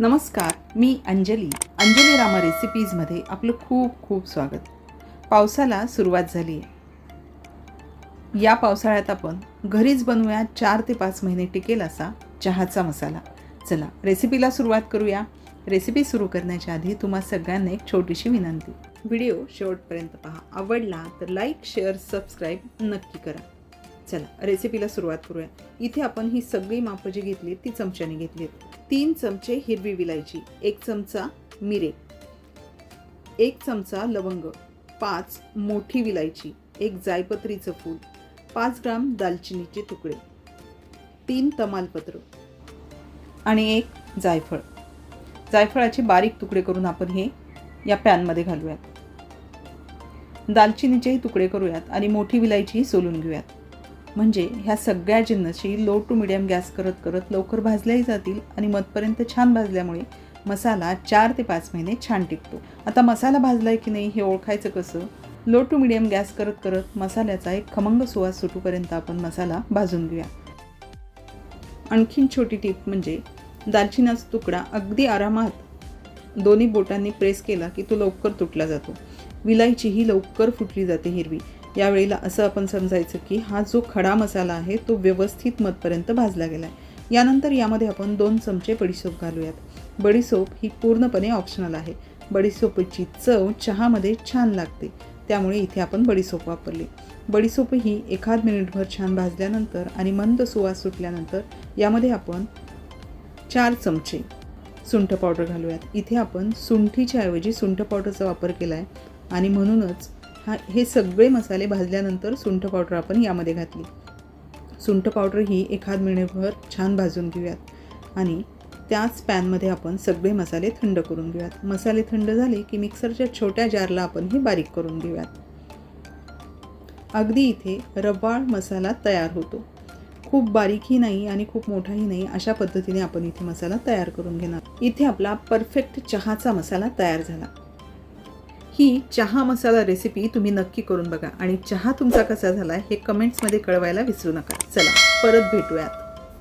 नमस्कार मी अंजली. अंजली रामा रेसिपीजमध्ये आपलं खूप खूप स्वागत. पावसाला सुरुवात झाली आहे. या पावसाळ्यात आपण घरीच बनवूया चार ते पाच महिने टिकेल असा चहाचा मसाला. चला रेसिपीला सुरुवात करूया. रेसिपी सुरू करण्याच्या आधी तुम्हा सगळ्यांना एक छोटीशी विनंती. व्हिडिओ शेवटपर्यंत पहा. आवडला तर लाईक शेअर सबस्क्राईब नक्की करा. चला रेसिपीला सुरुवात करूया. इथे आपण ही सगळी मापं जी घेतली ती चमच्याने घेतली आहेत. तीन चमचे हिरवी विलायची एक चमचा मिरे एक चमचा लवंग पाच मोठी विलायची एक जायपत्रीचं फूल पाच ग्राम दालचिनीचे तुकडे तीन तमालपत्र आणि एक जायफळ. जायफळाचे बारीक तुकडे करून आपण हे या पॅनमध्ये घालूयात. दालचिनीचेही तुकडे करूयात आणि मोठी विलायचीही सोलून घेऊयात. म्हणजे ह्या सगळ्या जिन्नसी लो टू मिडियम गॅस करत करत लवकर भाजल्याही जातील आणि मधपर्यंत छान भाजल्यामुळे मसाला चार ते पाच महिने छान टिकतो. आता मसाला भाजला आहे की नाही हे ओळखायचं कसं? लो टू मिडियम गॅस करत करत मसाल्याचा एक खमंग सुवास सुटूपर्यंत आपण मसाला भाजून घेऊया. आणखीन छोटी टीप म्हणजे दालचिनाचा तुकडा अगदी आरामात दोन्ही बोटांनी प्रेस केला की तो लवकर तुटला जातो. विलायचीही लवकर फुटली जाते हिरवी. यावेळेला असं आपण समजायचं की हा जो खडा मसाला आहे तो व्यवस्थित मतपर्यंत भाजला गेला आहे यानंतर यामध्ये आपण दोन चमचे बडीसोप घालूयात. बडीसोप ही पूर्णपणे ऑप्शनल आहे. बडीसोपची चव चहामध्ये छान लागते. त्यामुळे इथे आपण बडीसोप वापरली. बडीसोप ही एखाद मिनिटभर छान भाजल्यानंतर आणि मंद सुवास सुटल्यानंतर यामध्ये आपण चार चमचे सुंठ पावडर घालूयात. इथे आपण सुंठीच्या ऐवजी सुंठ पावडरचा वापर केला आहे आणि म्हणूनच हा हे सगळे मसाले भाजल्यानंतर सुंठ पावडर आपण यामध्ये घातली. सुंठ पावडर ही एखाद मिनिटभर छान भाजून घेऊयात आणि त्याच पॅनमध्ये आपण सगळे मसाले थंड करून घेऊयात. मसाले थंड झाले की मिक्सरच्या छोट्या जारला आपण हे बारीक करून घेऊयात. अगदी इथे रबाळ मसाला तयार होतो. खूप बारीकही नाही आणि खूप मोठाही नाही अशा पद्धतीने आपण इथे मसाला तयार करून घेणार. इथे आपला परफेक्ट चहाचा मसाला तयार झाला. ही चहा मसाला रेसिपी तुम्ही नक्की करून बघा. आणि चहा तुमचा कसा झाला हे कमेंट्समध्ये कळवायला विसरू नका. चला परत भेटूयात.